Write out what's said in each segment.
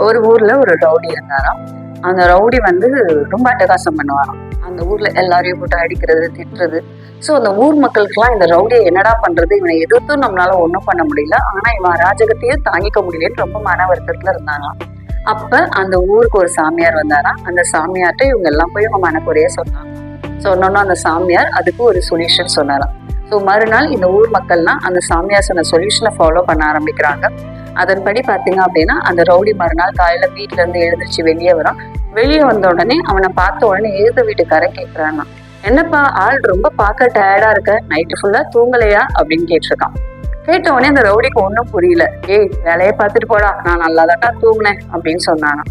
ஒரு ஊர்ல ஒரு ரவுடி இருந்தாராம். அந்த ரவுடி வந்து ரொம்ப அட்டகாசம் பண்ணுவாராம். அந்த ஊர்ல எல்லாரையும் போட்டு அடிக்கிறது திட்டுறது. ஸோ அந்த ஊர் மக்களுக்கெல்லாம் இந்த ரவுடியை என்னடா பண்றது? இவனை எதிர்த்தும் நம்மளால ஒன்றும் பண்ண முடியல. ஆனா இவன் அராஜகத்தையும் தாங்கிக்க முடியலன்னு ரொம்ப மன வருத்தத்துல இருந்தாங்களாம் அப்ப அந்த ஊருக்கு ஒரு சாமியார் வந்தாராம். அந்த சாமியார்ட்ட இவங்க எல்லாம் போய் இவங்க மனக்குறைய சொன்னாங்க. சொன்னோன்னா அந்த சாமியார் அதுக்கு ஒரு சொல்யூஷன் சொன்னாராம். ஸோ மறுநாள் இந்த ஊர் மக்கள்லாம் அந்த சாமியார் சொன்ன சொல்யூஷனை ஃபாலோ பண்ண ஆரம்பிக்கிறாங்க. அதன்படி பார்த்தீங்க அப்படின்னா அந்த ரவுடி மறுநாள் காலையில வீட்ல இருந்து எழுந்திரிச்சு வெளியே வரான். வெளியே வந்த உடனே அவனை பார்த்த உடனே எழுத வீட்டுக்காரன் கேட்கிறான் என்னப்பா ஆள் ரொம்ப பார்க்க டயர்டா இருக்க? நைட்டு ஃபுல்லா தூங்கலையா? அப்படின்னு கேட்டிருக்கான். கேட்ட உடனே அந்த ரவுடிக்கு ஒன்றும் புரியல. ஏய் வேலையை பார்த்துட்டு போடா நான் நல்லா தூங்கினேன் அப்படின்னு சொன்னானா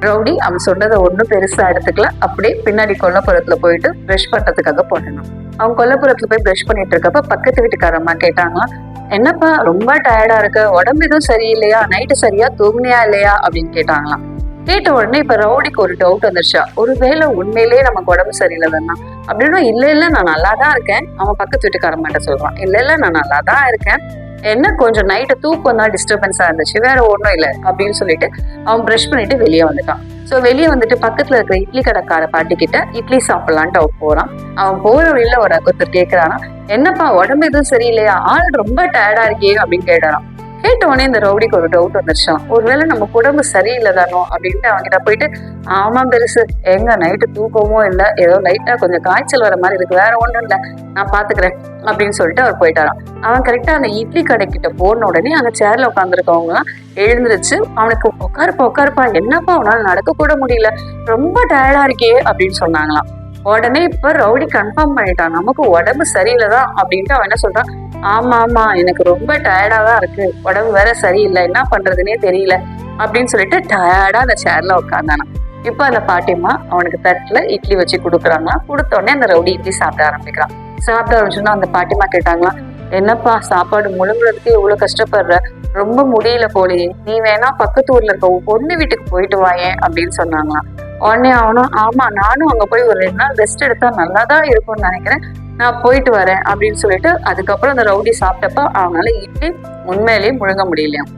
ரவுடி அவன் சொன்னதை ஒன்றும் பெருசா எடுத்துக்கல. அப்படியே பின்னாடி கொல்லப்புறத்துல போயிட்டு ப்ரஷ் பண்றதுக்காக போனான் அவன் கொல்லப்புறத்துல போய் ப்ரஷ் பண்ணிட்டு இருக்கப்ப பக்கத்து வீட்டுக்காரம்மா கேட்டாங்களாம் என்னப்பா ரொம்ப டயர்டா இருக்கு. உடம்பு எதுவும் சரியில்லையா? நைட்டு சரியா தூங்குனியா இல்லையா? அப்படின்னு கேட்டாங்களாம். கேட்ட உடனே இப்ப ரவுடிக்கு ஒரு டவுட் வந்துருச்சா. ஒருவேளை உண்மையிலேயே நமக்கு உடம்பு சரியில்லை தானா அப்படின்னா இல்ல இல்ல நான் நல்லா தான் இருக்கேன். அவன் பக்கத்து வீட்டுக்காரம்மாட்ட சொல்றான். இல்ல இல்ல நான் நல்லா தான் இருக்கேன். என்ன கொஞ்சம் நைட்டு தூக்கம் தான் டிஸ்டர்பன்ஸா இருந்துச்சு. வேற ஒன்றும் இல்லை அப்படின்னு சொல்லிட்டு அவன் ப்ரஷ் பண்ணிட்டு வெளியே வந்துட்டான். ஸோ வெளியே வந்துட்டு பக்கத்துல இருக்கிற இட்லி கடைக்கார பாட்டி கிட்ட இட்லி சாப்பிட்லான்ட்டு அவன் போறான். அவன் போற வழியில ஒரு ஒருத்தர் கேட்குறானா என்னப்பா உடம்பு எதுவும் சரியில்லையா? ஆள் ரொம்ப டயர்டாக இருக்கே அப்படின்னு கேட்டாராம். கேட்ட உடனே இந்த ரவுடிக்கு ஒரு டவுட் வந்துருச்சான் ஒருவேளை நம்ம உடம்பு சரியில்லை தானோ அப்படின்ட்டு அவன்கிட்ட போயிட்டு ஆமா பெருசு எங்க நைட்டு தூக்கமும் இல்லை ஏதோ லைட்டா கொஞ்சம் காய்ச்சல் வர மாதிரி இருக்கு வேற ஒன்றும் இல்லை நான் பாத்துக்கிறேன் அப்படின்னு சொல்லிட்டு அவர் போயிட்டாராம். அவன் கரெக்டா அந்த இட்லி கடைக்கிட்ட போன உடனே அந்த சேர்ல உட்காந்துருக்கவங்க எழுந்துருச்சு அவனுக்கு உட்காருப்பா உட்காருப்பா என்னப்பா அவனால நடக்க கூட முடியல ரொம்ப டயர்டா இருக்கே அப்படின்னு சொன்னாங்களாம். உடனே இப்ப ரவுடி கன்ஃபார்ம் பண்ணிட்டான் நமக்கு உடம்பு சரியில்லைதான் அப்படின்ட்டு அவன் என்ன சொல்றான் ஆமா ஆமா எனக்கு ரொம்ப டயர்டா தான் இருக்கு. உடம்பு வேற சரியில்லை. என்ன பண்றதுனே தெரியல அப்படின்னு சொல்லிட்டு டயர்டா அந்த சேர்ல உட்காந்தானா இப்ப அந்த பாட்டியம்மா அவனுக்கு தட்டுல இட்லி வச்சு கொடுக்குறாங்க. கொடுத்த உடனே அந்த ரவுடி இட்லி சாப்பிட ஆரம்பிக்கிறான். சாப்பிட ஆரம்பிச்சோன்னா அந்த பாட்டியம்மா கேட்டாங்களா என்னப்பா சாப்பாடு முழுங்குறதுக்கு இவ்வளவு கஷ்டப்படுற? ரொம்ப முடியல போலயே. நீ வேணா பக்கத்து ஊர்ல இருக்க பொண்ணு வீட்டுக்கு போயிட்டு வாயேன் அப்படின்னு சொன்னாங்களாம். உடனே அவனும் ஆமா நானும் அங்க போய் ஒரு ரெண்டு நாள் ரெஸ்ட் எடுத்தா நல்லா தான் இருக்கும்னு நினைக்கிறேன். நான் போயிட்டு வரேன் அப்படின்னு சொல்லிட்டு அதுக்கப்புறம் அந்த ரவுடி சாப்பிட்டப்ப அவனால இட்லி உண்மையிலேயே முழுங்க முடியலையாம்.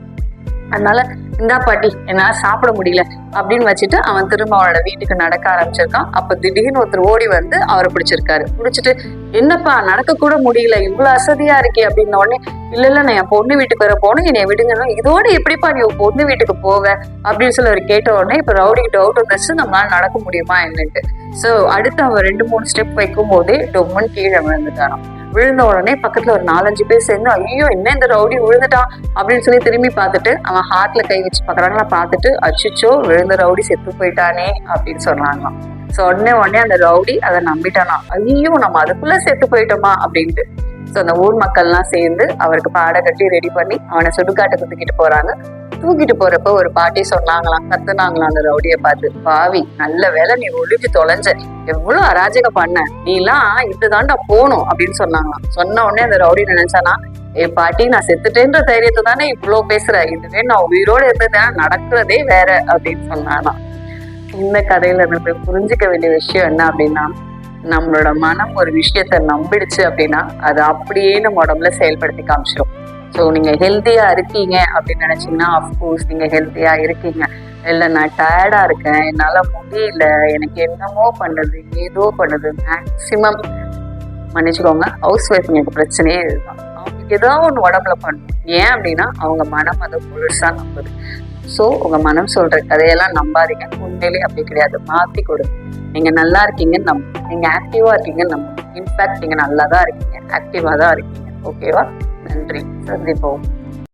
அதனால இந்தா பாட்டி என்னால சாப்பிட முடியல. அப்படின்னு வச்சுட்டு அவன் திரும்ப அவனோட வீட்டுக்கு நடக்க ஆரம்பிச்சிருக்கான். அப்ப திடீர்னு ஒருத்தர் ஓடி வந்து அவரை பிடிச்சிருக்காரு. பிடிச்சிட்டு என்னப்பா நடக்க கூட முடியல இவ்வளவு அசதியா இருக்கே அப்படின்ன உடனே இல்ல இல்ல நான் என் பொண்ணு வீட்டுக்கு வர போனேன். என்னை விடுங்கன்னா இதோட எப்படிப்பா நீ உன் பொண்ணு வீட்டுக்கு போவ அப்படின்னு சொல்லி அவர் கேட்ட உடனே இப்ப ரவுடிக்கு டவுட் வந்துச்சு நம்மளால நடக்க முடியுமா என்னன்ட்டு. சோ அடுத்து அவன் ரெண்டு மூணு ஸ்டெப் வைக்கும் போதே டொம்மன் கீழே விழுந்துட்டாராம். விழுந்த உடனே பக்கத்துல ஒரு நாலஞ்சு பேர் சேர்ந்து ஐயோ என்ன இந்த ரவுடி விழுந்துட்டான்? அப்படின்னு சொல்லி திரும்பி பார்த்துட்டு அவன் ஹார்ட்ல கை வச்சு பாக்குறாங்களா பார்த்துட்டு அச்சுச்சோ விழுந்த ரவுடி செத்து போயிட்டானே அப்படின்னு சொன்னாங்களாம். ஸோ உடனே உடனே அந்த ரவுடி அதை நம்பிட்டானா ஐயோ நம்ம அதுக்குள்ள செத்து போயிட்டோமா? அப்படின்ட்டு. ஸோ அந்த ஊர் மக்கள்லாம் சேர்ந்து அவருக்கு பாட கட்டி ரெடி பண்ணி அவனை சுடுகாட்டை தூக்கிட்டு போறாங்க. தூக்கிட்டு போறப்ப ஒரு பாட்டி சொன்னாங்களாம் கத்துனாங்களாம் அந்த ரவுடியை பார்த்து பாவி நல்ல வேலை நீ ஒழிஞ்சு தொலைஞ்ச. எவ்வளவு அராஜகம் பண்ண. நீ எல்லாம் இதுதான்டா போகணும் அப்படின்னு சொன்னாங்களாம். சொன்ன உடனே அந்த ரவுடி நினைச்சானா ஏ பாட்டி நான் செத்துட்டேன்ற தைரியத்தை தானே இவ்வளவு பேசுற. இதுவே நான் உயிரோட இருந்ததுதான் நடக்கிறதே வேற அப்படின்னு சொன்னானா இந்த கதையில இருந்து புரிஞ்சுக்க வேண்டிய விஷயம் என்ன அப்படின்னா நம்மளோட மனம் ஒரு விஷயத்த நம்பிடுச்சு அப்படின்னா அது அப்படியே நம்ம உடம்புல செயல்படுத்தி காமிச்சிடும் ஸோ நீங்கள் ஹெல்த்தியாக இருக்கீங்க அப்படின்னு நினைச்சீங்கன்னா அஃப்கோர்ஸ் நீங்கள் ஹெல்த்தியாக இருக்கீங்க. இல்லை நான் டயர்டாக இருக்கேன் என்னால் முடியல எனக்கு என்னமோ பண்ணுது ஏதோ பண்ணுது மேக்சிமம் மன்னிச்சுக்கோங்க ஹவுஸ் ஒய்ஃப் எனக்கு பிரச்சனையே இதுதான். ஏதோ ஒன்று உடம்புல பண்ணும். ஏன் அப்படின்னா அவங்க மனம் அதை முழுசாக நம்புது. ஸோ உங்க மனம் சொல்ற கதையெல்லாம் நம்பாதீங்க. உண்மையிலே அப்படி கிடையாது. மாத்தி கொடுங்க நீங்க நல்லா இருக்கீங்கன்னு நம்புங்க நீங்க ஆக்டிவா இருக்கீங்கன்னு நம்ம இன்ஃபேக்ட் நீங்க நல்லா தான் இருக்கீங்க ஆக்டிவா தான் இருக்கீங்க. ஓகேவா நன்றி. சந்திப்போம்.